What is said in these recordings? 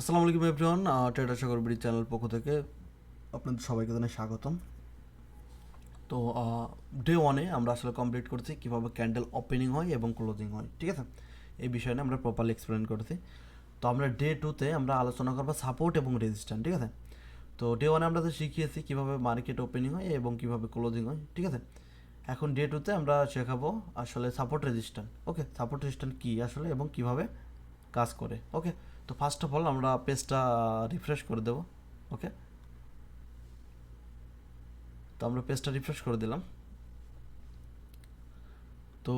আসসালামু আলাইকুম everyone trader Sagar bridge channel পক্ষ থেকে আপনাদের সবাইকে জানাই স্বাগতম। তো ডে ওয়ানে আমরা আসলে কমপ্লিট করছি কীভাবে ক্যান্ডেল ওপেনিং হয় এবং ক্লোজিং হয়, ঠিক আছে? এই বিষয় নিয়ে আমরা প্রপারলি এক্সপ্লেন করছি। তো আমরা ডে টুতে আমরা আলোচনা করব সাপোর্ট এবং রেজিস্ট্যান্ট ঠিক আছে? তো ডে ওয়ানে আমরা তো শিখিয়েছি কীভাবে মার্কেট ওপেনিং হয় এবং কীভাবে ক্লোজিং হয়, ঠিক আছে? এখন ডে টুতে আমরা শেখাবো আসলে support resistant okay support resistant কী আসলে এবং কীভাবে কাজ করে ওকে তো ফার্স্ট অফ অল আমরা পেজটা রিফ্রেশ করে দেব ওকে তো আমরা পেজটা রিফ্রেশ করে দিলাম। তো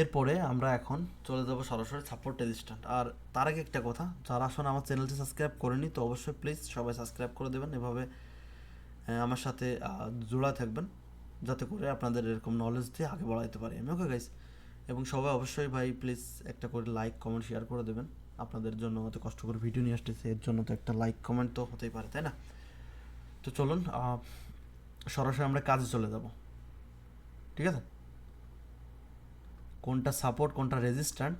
এরপরে আমরা এখন চলে যাব সরাসরি সাপোর্ট রেজিস্ট্যান্ট আর তার আগে একটা কথা, যারা আসলে আমার চ্যানেলটি সাবস্ক্রাইব করেনি তো অবশ্যই প্লিজ সবাই সাবস্ক্রাইব করে দেবেন। এভাবে আমার সাথে জোড়া থাকবেন, যাতে করে আপনাদের এরকম নলেজ দিয়ে আগে বাড়াইতে পারি আমি ওকে গাইস এবং সবাই অবশ্যই ভাই প্লিজ একটা করে লাইক কমেন্ট শেয়ার করে দেবেন। আপনাদের জন্য অত কষ্ট করে ভিডিও নিয়ে আসতেছে, এর জন্য তো একটা লাইক কমেন্ট তো হতেই পারে, তাই না? তো চলুন সরাসরি আমরা কাজে চলে যাব। ঠিক আছে? কোনটা সাপোর্ট কোনটা রেজিস্ট্যান্ট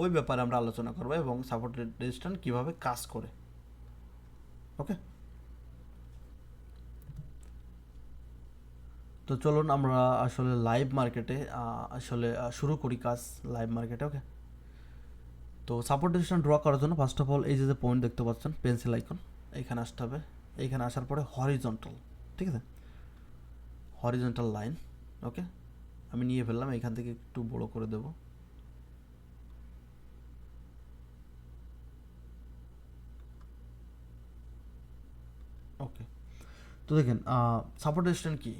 ওই ব্যাপারে আমরা আলোচনা করব এবং সাপোর্ট রেজিস্ট্যান্ট কীভাবে কাজ করে। ওকে তো চলুন আমরা আসলে লাইভ মার্কেটে আসলে শুরু করি কাজ লাইভ মার্কেটে ওকে তো সাপোর্ট রেজিস্ট্যান্ট ড্র করার জন্য ফার্স্ট অফ অল এই যে পয়েন্ট দেখতে পাচ্ছেন পেন্সিল আইকন এইখানে আসতে হবে। এইখানে আসার পরে হরিজন্টাল ঠিক আছে? হরিজন্টাল লাইন ওকে আমি নিয়ে ফেললাম, এখান থেকে একটু বড় করে দেব। ওকে তো দেখেন সাপোর্ট রেজিস্ট্যান্ট কি?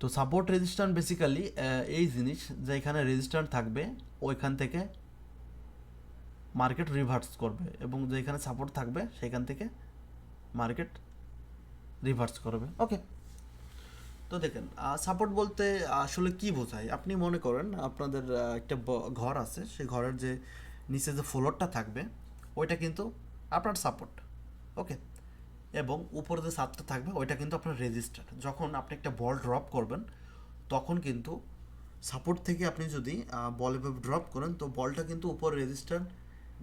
তো সাপোর্ট রেজিস্ট্যান্ট বেসিক্যালি এই জিনিস যে এখানে রেজিস্ট্যান্ট থাকবে, ওইখান থেকে মার্কেট রিভার্স করবে এবং যেখানে সাপোর্ট থাকবে সেখান থেকে মার্কেট রিভার্স করবে। ওকে তো দেখেন সাপোর্ট বলতে আসলে কি বোঝায়? আপনি মনে করেন আপনাদের একটা ঘর আছে, সেই ঘরের যে নিচে যে ফ্লোরটা থাকবে, ওইটা কিন্তু আপনার সাপোর্ট ওকে এবং উপরে যে ছাদটা থাকবে, ওইটা কিন্তু আপনার রেজিস্টার যখন আপনি একটা বল ড্রপ করবেন, তখন কিন্তু সাপোর্ট থেকে আপনি যদি বল ড্রপ করেন, তো বলটা কিন্তু উপরে রেজিস্টার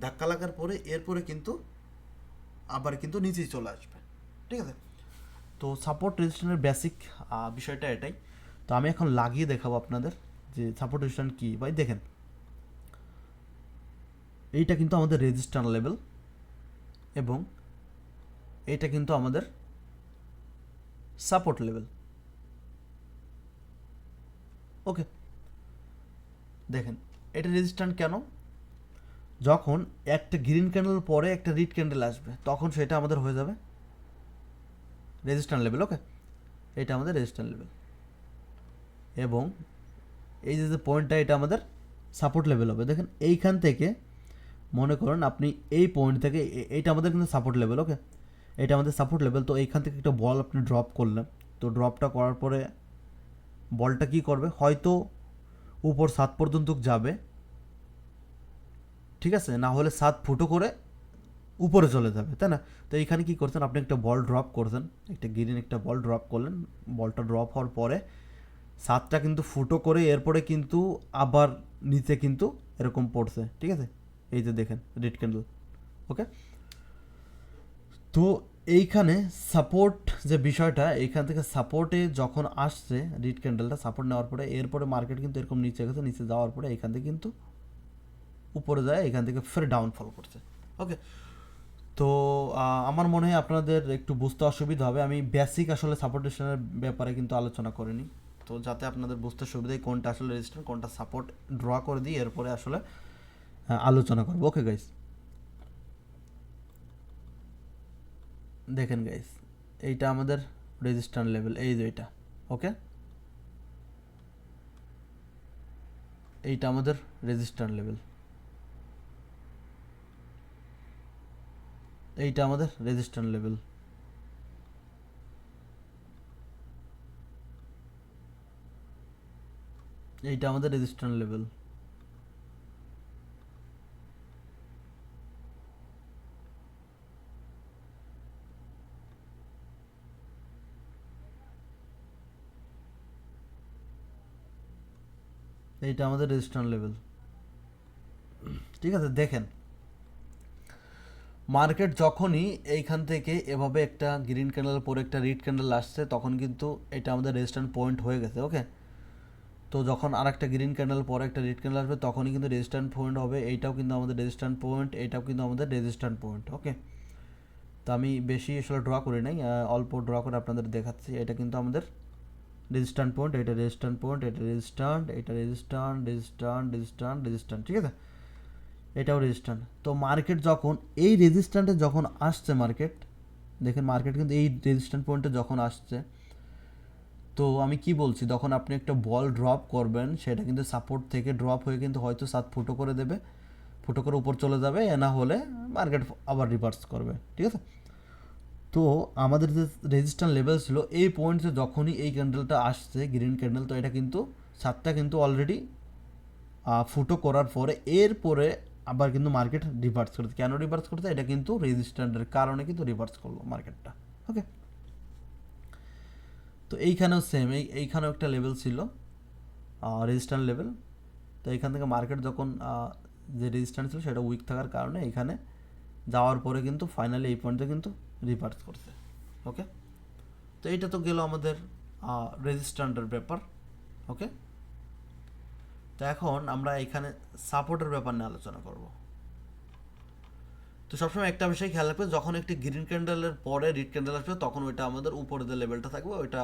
ধাক্কা লাগার পরে এরপরে কিন্তু আবার কিন্তু নিচেই চলে আসবে। ঠিক আছে? তো সাপোর্ট রেজিস্ট্যান্টের বেসিক বিষয়টা এটাই। তো আমি এখন লাগিয়ে দেখাবো আপনাদের যে সাপোর্ট রেজিস্ট্যান্ট কী। ভাই, দেখেন। এইটা কিন্তু আমাদের রেজিস্ট্যান্ট লেভেল এবং এটা কিন্তু আমাদের সাপোর্ট লেভেল ওকে দেখেন, এটা রেজিস্ট্যান্ট কেন? যখন একটা গ্রিন ক্যান্ডেল পরে একটা রিড ক্যান্ডেল আসবে, তখন সেটা আমাদের হয়ে যাবে রেজিস্ট্যান্ট লেভেল ওকে এটা আমাদের রেজিস্ট্যান্ট লেভেল এবং এই যে পয়েন্টটা এটা আমাদের সাপোর্ট লেভেল হবে। দেখেন, এইখান থেকে মনে করুন আপনি এই পয়েন্ট থেকে এইটা আমাদের কিন্তু সাপোর্ট লেভেল ওকে এটা আমাদের সাপোর্ট লেভেল তো এইখান থেকে একটা বল আপনি ড্রপ করলেন। তো ড্রপটা করার পরে বলটা কি করবে? হয়তো উপর সাত পর্যন্ত যাবে। ঠিক আছে? না হলে সাত ফুটো করে উপরে চলে যাবে, তাই না? তো এইখানে কি করছেন? আপনি একটা বল ড্রপ করছেন, একটা গ্রিন একটা বল ড্রপ করলেন। বলটা ড্রপ হওয়ার পরে সাতটা কিন্তু ফুটো করে এরপরে কিন্তু আবার নিচে কিন্তু এরকম পড়ছে, ঠিক আছে? এই যে দেখেন রেড ক্যান্ডেল ওকে তো এইখানে সাপোর্ট যে বিষয়টা, এইখান থেকে সাপোর্টে যখন আসছে রিড ক্যান্ডেলটা সাপোর্ট নেওয়ার পরে এরপরে মার্কেট কিন্তু এরকম নিচে গেছে, নিচে যাওয়ার পরে এখান থেকে কিন্তু উপরে যায়, এখান থেকে ফের ডাউনফল করছে। ওকে তো আমার মনে হয় আপনাদের একটু বুঝতে অসুবিধা হবে। আমি বেসিক আসলে সাপোর্টেশনের ব্যাপারে কিন্তু আলোচনা করিনি। তো যাতে আপনাদের বুঝতে সুবিধা কোনটা আসলে রেজিস্ট্যান্ট কোনটা সাপোর্ট ড্র করে দিই, এরপরে আসলে আলোচনা করব। ওকে গাইস দেখেন গাইস এইটা আমাদের রেজিস্ট্যান্ট লেভেল এই যে এইটা। ওকে এইটা আমাদের রেজিস্ট্যান্ট লেভেল এইটা আমাদের রেজিস্ট্যান্ট লেভেল এইটা আমাদের রেজিস্ট্যান্ট লেভেল এইটা আমাদের রেজিস্ট্যান্ট লেভেল ঠিক আছে, দেখেন। মার্কেট যখনই এইখান থেকে এভাবে একটা গ্রিন ক্যান্ডেল পরে একটা রেড ক্যান্ডেল আসছে, তখন কিন্তু এটা আমাদের রেজিস্ট্যান্ট পয়েন্ট হয়ে গেছে ওকে তো যখন আর একটা গ্রিন ক্যান্ডেল পরে একটা রেড ক্যান্ডেল আসবে, তখনই কিন্তু রেজিস্ট্যান্ট পয়েন্ট হবে, এইটাও কিন্তু আমাদের রেজিস্ট্যান্ট পয়েন্ট, এটাও কিন্তু আমাদের রেজিস্ট্যান্ট পয়েন্ট ওকে তো আমি বেশি আসলে ড্র করি নাই অল্প ড্র করে আপনাদের দেখাচ্ছি, এটা কিন্তু আমাদের রেজিস্ট্যান্ট পয়েন্ট, এটা রেজিস্ট্যান্ট পয়েন্ট, এটা রেজিস্ট্যান্ট এটা রেজিস্ট্যান্ট রেজিস্ট্যান্ট রেজিস্ট্যান্ট রেজিস্ট্যান্ট, ঠিক আছে? এটাও রেজিস্ট্যান্ট তো মার্কেট যখন, এই রেজিস্ট্যান্টে যখন আসছে মার্কেট দেখেন মার্কেট কিন্তু এই রেজিস্ট্যান্ট পয়েন্টে যখন আসছে, তো আমি কি বলছি? যখন আপনি একটা বল ড্রপ করবেন, সেটা কিন্তু সাপোর্ট থেকে ড্রপ হয়ে কিন্তু হয়তো সাত ফুটো করে দেবে, ফুটো করে উপর চলে যাবে না হলে মার্কেট আবার রিভার্স করবে, ঠিক আছে? তো আমাদের যে রেজিস্ট্যান্ট লেভেল ছিল, এই পয়েন্টে যখনই এই ক্যান্ডেলটা আসছে গ্রিন ক্যান্ডেল তো এটা কিন্তু সাতটা কিন্তু অলরেডি ফুটো করার পরে, এরপরে আবার কিন্তু মার্কেট রিভার্স করছে। কেন রিভার্স করছে? এটা কিন্তু রেজিস্ট্যান্টের কারণে কিন্তু রিভার্স করল মার্কেটটা ওকে তো এইখানেও সেম এই, এইখানেও একটা লেভেল ছিল রেজিস্ট্যান্ট লেভেল তো এইখান থেকে মার্কেট যখন যে রেজিস্ট্যান্ট ছিল সেটা উইক থাকার কারণে এখানে যাওয়ার পরে কিন্তু ফাইনালি এই পয়েন্টে কিন্তু রিভার্স করছে। ওকে তো এইটা তো গেল আমাদের রেজিস্ট্যান্টের ব্যাপার। ওকে তো এখন আমরা এখানে সাপোর্টের ব্যাপার নিয়ে আলোচনা করব। তো সবসময় একটা বিষয় খেয়াল রাখবে, যখন একটি গ্রিন ক্যান্ডেলের পরে রেড ক্যান্ডেল আসবে, তখন ওইটা আমাদের উপরে যে লেভেলটা থাকবে, ওইটা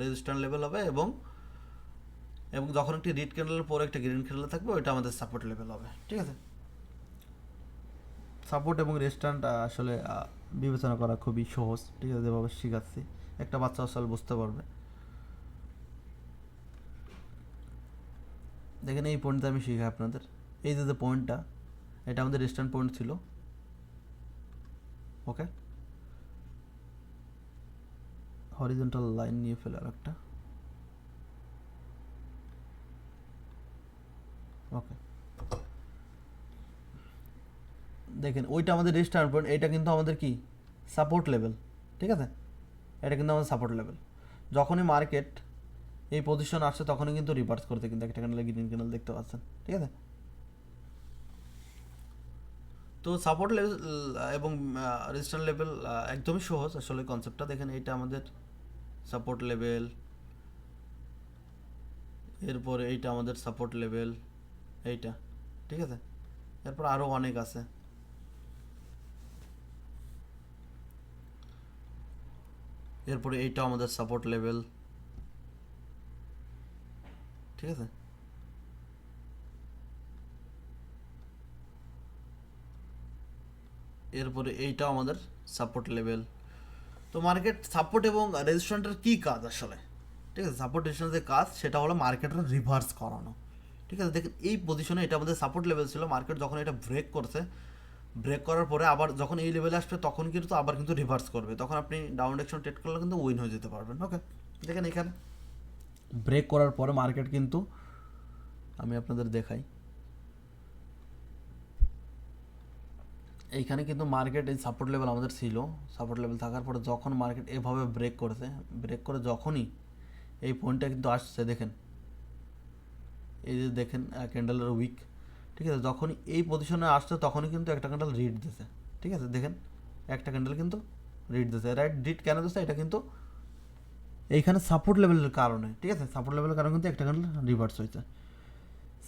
রেজিস্ট্যান্ট লেভেল হবে এবং এবং যখন একটি রেড ক্যান্ডেলের পরে একটা গ্রিন ক্যান্ডেল থাকবে, ওইটা আমাদের সাপোর্ট লেভেল হবে। ঠিক আছে? সাপোর্ট এবং রেজিস্ট্যান্ট আসলে বিবেচনা করা খুবই সহজ। ঠিক আছে? যেভাবে শিখাচ্ছি, একটা বাচ্চা আসলে বুঝতে পারবে। দেখেন এই পয়েন্টটা আমি শিখাই আপনাদের। এই যে যে পয়েন্টটা এটা আমাদের রেস্টার্ন পয়েন্ট ছিল। ওকে হরিজন্টাল লাইন নিয়ে ফেলে আর একটা। ওকে দেখেন, ওইটা আমাদের রেজিস্টার পয়েন্ট এটা কিন্তু আমাদের কি? সাপোর্ট লেভেল ঠিক আছে? এটা কিন্তু আমাদের সাপোর্ট লেভেল যখনই মার্কেট এই পজিশন আসছে তখনই কিন্তু রিভার্স করতে কিন্তু একটা ক্যান্ডেল গ্রিন ক্যান্ডেল দেখতে পাচ্ছেন, ঠিক আছে? তো সাপোর্ট লেভেল এবং রেজিস্ট্যান্ট লেভেল একদমই সহজ। আসলে কনসেপ্টটা দেখেন এটা আমাদের সাপোর্ট লেভেল এরপরে এইটা আমাদের সাপোর্ট লেভেল এইটা, ঠিক আছে? এরপর আরও অনেক আছে। এরপরে এইটা আমাদের সাপোর্ট লেভেল ঠিক আছে। এরপরে এইটাও আমাদের সাপোর্ট লেভেল তো মার্কেট সাপোর্ট এবং রেজিস্ট্যান্টের কী কাজ আসলে? ঠিক আছে সাপোর্ট রেজিস্ট্যান্টের কাজ সেটা হলো মার্কেটের রিভার্স করানো। ঠিক আছে, দেখেন এই পজিশনে এটা আমাদের সাপোর্ট লেভেল ছিল মার্কেট যখন এটা ব্রেক করছে ব্রেক করার পরে আবার যখন এই লেভেলে আসবে তখন কিন্তু আবার কিন্তু রিভার্স করবে। তখন আপনি ডাউন ডিরেকশন ট্রেড করলে কিন্তু উইন হয়ে যেতে পারবেন। ওকে দেখেন এখানে। ব্রেক করার পরে মার্কেট কিন্তু আমি আপনাদের দেখাই। এইখানে কিন্তু মার্কেট এই সাপোর্ট লেভেল আমাদের ছিল। সাপোর্ট লেভেল থাকার পরে যখন মার্কেট এভাবে ব্রেক করেছে ব্রেক করে যখনই এই পয়েন্টটা কিন্তু আসছে, দেখেন। এই যে দেখেন ক্যান্ডেলের উইক ঠিক আছে? যখনই এই পজিশনে আসছে, তখনই কিন্তু একটা ক্যান্ডেল রিড দিছে, ঠিক আছে? দেখেন, একটা ক্যান্ডেল কিন্তু রিড দিছে। রাইট রিড কেন দিচ্ছে এটা কিন্তু এইখানে সাপোর্ট লেভেলের কারণে, ঠিক আছে? সাপোর্ট লেভেলের কারণে কিন্তু একটা ক্যান্ডেল রিভার্স হয়েছে।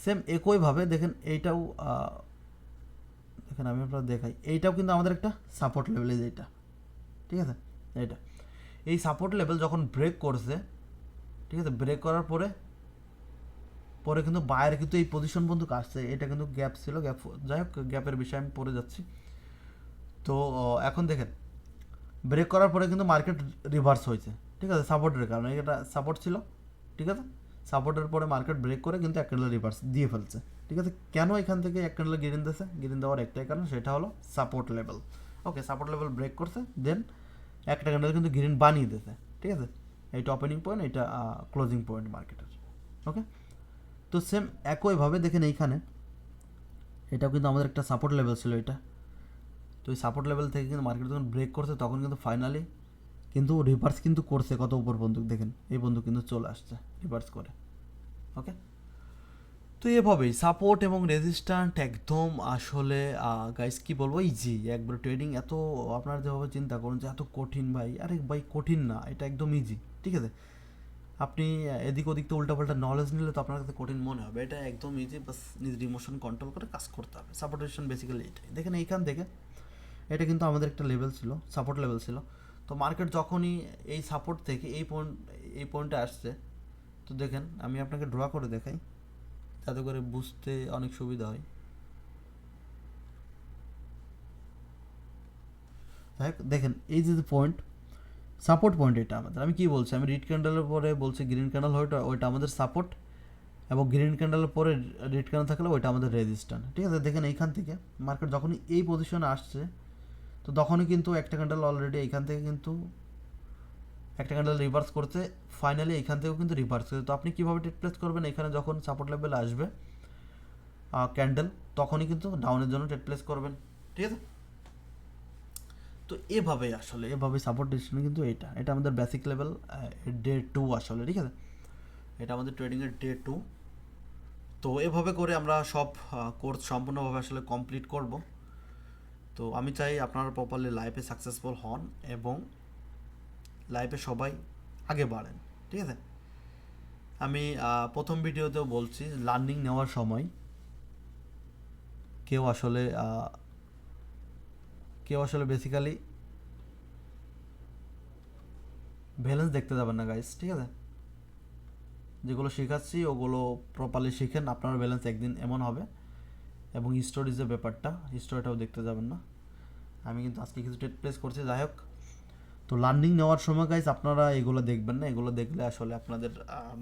সেম একইভাবে দেখেন এইটাও দেখেন আমি আপনার দেখাই, এইটাও কিন্তু আমাদের একটা সাপোর্ট লেভেল এইটা ঠিক আছে? এইটা। এই সাপোর্ট লেভেল যখন ব্রেক করছে, ঠিক আছে? ব্রেক করার পরে পরে কিন্তু বায়ের কিন্তু এই পজিশন পর্যন্ত আসছে, এটা কিন্তু গ্যাপ ছিল গ্যাপ যাই হোক গ্যাপের বিষয়ে আমি পড়ে যাচ্ছি। তো এখন দেখেন ব্রেক করার পরে কিন্তু মার্কেট রিভার্স হয়েছে। ঠিক আছে সাপোর্টের কারণে। এটা সাপোর্ট ছিল, ঠিক আছে? সাপোর্টের পরে মার্কেট ব্রেক করে কিন্তু এক ক্যান্ডেল রিভার্স দিয়ে ফেলছে, ঠিক আছে? কেন এখান থেকে এক ক্যান্ডেল গিরিন দিয়েছে গিরিন দেওয়ার একটাই কারণ, সেটা হলো support level okay support level break করছে দেন একটা ক্যান্ডেল কিন্তু গ্রিন বানিয়ে দিয়েছে ঠিক আছে? এইটা ওপেনিং পয়েন্ট এটা ক্লোজিং পয়েন্ট মার্কেটের ওকে তো সেম একইভাবে দেখেন এইখানে, এটাও কিন্তু আমাদের একটা সাপোর্ট লেভেল ছিল এটা। তো এই সাপোর্ট লেভেল থেকে কিন্তু মার্কেট যখন ব্রেক করছে, তখন কিন্তু ফাইনালি কিন্তু রিভার্স কিন্তু করছে, কত উপর বন্দুক দেখেন, এই বন্দুক কিন্তু চলে আসছে রিভার্স করে ওকে তো এভাবেই সাপোর্ট এবং রেজিস্ট্যান্ট একদম আসলে গাইস কি বলব? ইজি একবার ট্রেডিং এত, আপনারা যেভাবে চিন্তা করুন যে এত কঠিন ভাই, আরে ভাই, কঠিন না, এটা একদম ইজি ঠিক আছে? আপনি এদিক ওদিক তো উল্টাপাল্টা নলেজ নিলে তো আপনার কাছে কঠিন মনে হবে, এটা একদম ইজি বাস নিজের ইমোশন কন্ট্রোল করে কাজ করতে হবে সাপোর্টেশন বেসিক্যালি এটাই। দেখেন এইখান থেকে, এটা কিন্তু আমাদের একটা লেভেল ছিল সাপোর্ট লেভেল ছিল। তো মার্কেট যখনই এই সাপোর্ট থেকে এই পয়েন্ট এই পয়েন্টে আসছে, তো দেখেন, আমি আপনাকে ড্র করে দেখাই, যাতে করে বুঝতে অনেক সুবিধা হয়। দেখেন, এই যে পয়েন্ট সাপোর্ট পয়েন্ট এটা আমাদের। আমি কি বলছি? আমি রিড ক্যান্ডেলের পরে বলছি গ্রিন ক্যান্ডেল ওইটা ওইটা আমাদের সাপোর্ট এবং গ্রিন ক্যান্ডেলের পরে রেড ক্যান্ডেল থাকলে ওইটা আমাদের রেজিস্ট্যান্ট ঠিক আছে? দেখেন, এইখান থেকে মার্কেট যখনই এই পজিশনে আসছে তো তখনই কিন্তু একটা ক্যান্ডেল অলরেডি এইখান থেকে কিন্তু একটা ক্যান্ডেল রিভার্স করতে ফাইনালি এখান থেকেও কিন্তু রিভার্স করছে তো আপনি কীভাবে ট্রেড প্লেস করবেন? এখানে যখন সাপোর্ট লেভেল আসবে ক্যান্ডেল তখনই কিন্তু ডাউনের জন্য ট্রেড প্লেস করবেন। ঠিক আছে? তো এভাবেই আসলে এভাবে সাপোর্ট ডিসিশন কিন্তু এটা। এটা আমাদের বেসিক লেভেল ডে টু আসলে, ঠিক আছে? এটা আমাদের ট্রেডিংয়ের ডে টু তো এভাবে করে আমরা সব কোর্স সম্পূর্ণভাবে আসলে কমপ্লিট করব। তো আমি চাই আপনারা প্রপারলি লাইফে সাকসেসফুল হন এবং লাইফে সবাই আগে বাড়েন, ঠিক আছে? আমি প্রথম ভিডিওতেও বলছি লার্নিং নেওয়ার সময় কেউ আসলে কেউ আসলে বেসিক্যালি ব্যালেন্স দেখতে যাবেন না গাইস ঠিক আছে? যেগুলো শেখাচ্ছি, ওগুলো প্রপারলি শিখেন, আপনার ব্যালেন্স একদিন এমন হবে। এবং স্টোরিজ যে ব্যাপারটা স্টোরিটাও দেখতে যাবেন না। আমি কিন্তু আজকে কিছু ট্রেড প্লেস করছি, যাই হোক। তো লার্নিং নেওয়ার সময় গাইজ আপনারা এগুলো দেখবেন না। এগুলো দেখলে আসলে আপনাদের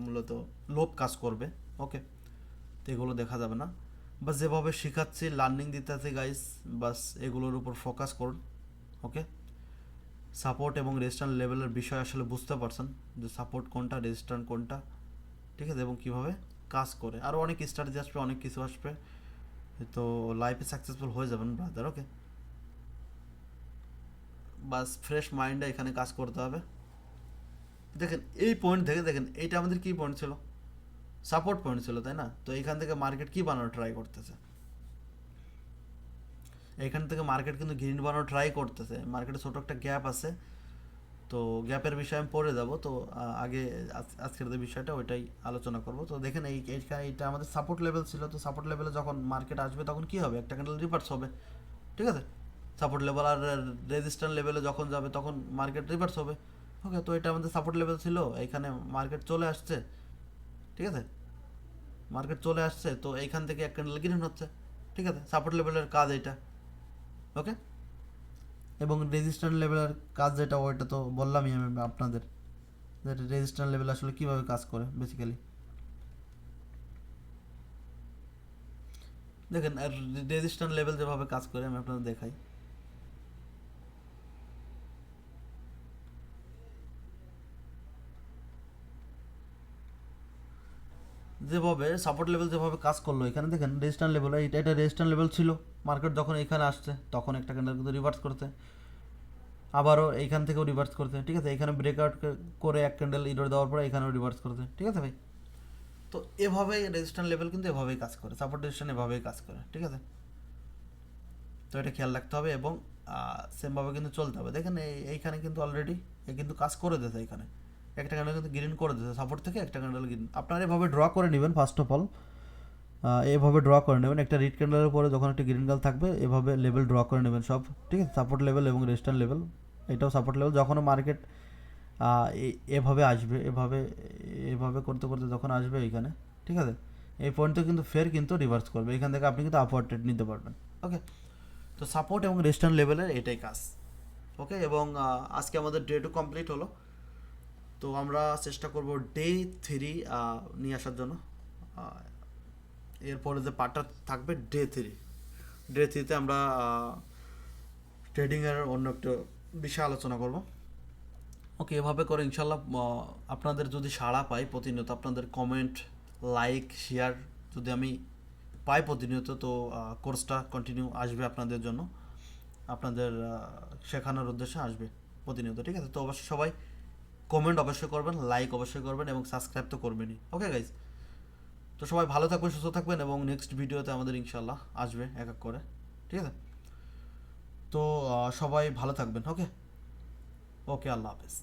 মূলত লোভ কাজ করবে ওকে তো এগুলো দেখা যাবে না। বাস যেভাবে শেখাচ্ছি লার্নিং দিতে আছে গাইস বাস এগুলোর উপর ফোকাস করুন ওকে সাপোর্ট এবং রেজিস্ট্যান্ট লেভেলের বিষয় আসলে বুঝতে পারছেন যে সাপোর্ট কোনটা রেজিস্ট্যান্ট কোনটা, ঠিক আছে? এবং কীভাবে কাজ করে। আরও অনেক স্ট্র্যাটেজি আসবে, অনেক কিছু আসবে। তো লাইফে সাকসেসফুল হয়ে যাবেন ব্রাদার ওকে বাস ফ্রেশ মাইন্ডে এখানে কাজ করতে হবে। দেখেন, এই পয়েন্ট থেকে দেখেন, এইটা আমাদের কী পয়েন্ট ছিল? সাপোর্ট পয়েন্ট ছিল, তাই না? তো এইখান থেকে মার্কেট কী বানানো ট্রাই করতেছে? এখান থেকে মার্কেট কিন্তু গ্রিন বানানো ট্রাই করতেছে। মার্কেটে ছোটো একটা গ্যাপ আছে। তো গ্যাপের বিষয়ে আমি পড়ে যাব। তো আগে আজ- আজকের যে বিষয়টা, ওইটাই আলোচনা করব। তো দেখেন এই এইখানে এইটা আমাদের সাপোর্ট লেভেল ছিল। তো সাপোর্ট লেভেলে যখন মার্কেট আসবে, তখন কি হবে? একটা ক্যান্ডেল রিভার্স হবে। ঠিক আছে? সাপোর্ট লেভেল আর রেজিস্ট্যান্ট লেভেলে যখন যাবে, তখন মার্কেট রিভার্স হবে। ওকে তো এটা আমাদের সাপোর্ট লেভেল ছিল। এইখানে মার্কেট চলে আসছে। ঠিক আছে? মার্কেট চলে আসছে। তো এইখান থেকে এক ক্যান্ডেল গ্রিন হচ্ছে। ঠিক আছে? সাপোর্ট লেভেলের কাজ এটা ওকে এবং রেজিস্টার লেভেলের কাজ যেটা, ওইটা তো বললামই আমি আপনাদের যে রেজিস্টার লেভেল আসলে কীভাবে কাজ করে বেসিক্যালি দেখেন রেজিস্টার লেভেল যেভাবে কাজ করে, আমি আপনাদের দেখাই। যেভাবে সাপোর্ট লেভেল যেভাবে কাজ করল, এখানে দেখেন রেজিস্ট্যান্ট লেভেল এটা এটা রেজিস্ট্যান্ট লেভেল ছিল। মার্কেট যখন এখানে আসছে, তখন একটা ক্যান্ডেল কিন্তু রিভার্স করতে আবারও এইখান থেকেও রিভার্স করতে ঠিক আছে? এখানে ব্রেকআউট করে এক ক্যান্ডেল ইডোর দেওয়ার পরে এখানেও রিভার্স করতে ঠিক আছে ভাই? তো এভাবেই রেজিস্ট্যান্ট লেভেল কিন্তু এভাবেই কাজ করে সাপোর্ট রেজিস্ট্যান্ট এভাবেই কাজ করে, ঠিক আছে? তো এটা খেয়াল রাখতে হবে এবং সেমভাবে কিন্তু চলতে হবে। দেখেন এইখানে কিন্তু অলরেডি এ কিন্তু কাজ করে দিয়েছে এখানে। একটা ক্যান্ডেল কিন্তু গ্রিন করে দিয়েছে সাপোর্ট থেকে একটা ক্যান্ডেল গ্রিন আপনারা এভাবে ড্র করে নেবেন ফার্স্ট অফ অল এভাবে ড্র করে নেবেন। একটা রিড ক্যান্ডেলের পরে যখন একটা গ্রিন গাল থাকবে, এভাবে লেভেল ড্র করে নেবেন সব, ঠিক আছে? সাপোর্ট লেভেল এবং রেজিস্ট্যান্ট লেভেল এটাও সাপোর্ট লেভেল যখন মার্কেট এভাবে আসবে, এভাবে এভাবে করতে করতে যখন আসবে এখানে, ঠিক আছে? এই পয়েন্টে কিন্তু ফের কিন্তু রিভার্স করবে। এখান থেকে আপনি কিন্তু আপওয়ার্ড ট্রেড নিতে পারবেন ওকে তো সাপোর্ট এবং রেজিস্ট্যান্ট লেভেলের এটাই কাজ ওকে এবং আজকে আমাদের ডে টু কমপ্লিট হলো। তো আমরা চেষ্টা করব ডে থ্রি নিয়ে আসার জন্য। এরপরে যে পার্টটা থাকবে ডে থ্রি ডে থ্রিতে আমরা ট্রেডিংয়ের অন্য একটা বিষয়ে আলোচনা করব। ওকে এভাবে করে ইনশাল্লাহ আপনাদের যদি সাড়া পাই প্রতিনিয়ত, আপনাদের কমেন্ট লাইক শেয়ার যদি আমি পাই প্রতিনিয়ত, তো কোর্সটা কন্টিনিউ আসবে আপনাদের জন্য। আপনাদের শেখানোর উদ্দেশ্যে আসবে প্রতিনিয়ত, ঠিক আছে? তো অবশ্যই সবাই কমেন্ট অবশ্যই করবেন লাইক অবশ্যই করবেন এবং সাবস্ক্রাইব তো করবেনই। ওকে গাইজ তো সবাই ভালো থাকবেন, সুস্থ থাকবেন এবং নেক্সট ভিডিওতে আমাদের ইনশাল্লাহ আসবে এক এক করে। ঠিক আছে? তো সবাই ভালো থাকবেন ওকে ওকে আল্লাহ হাফেজ।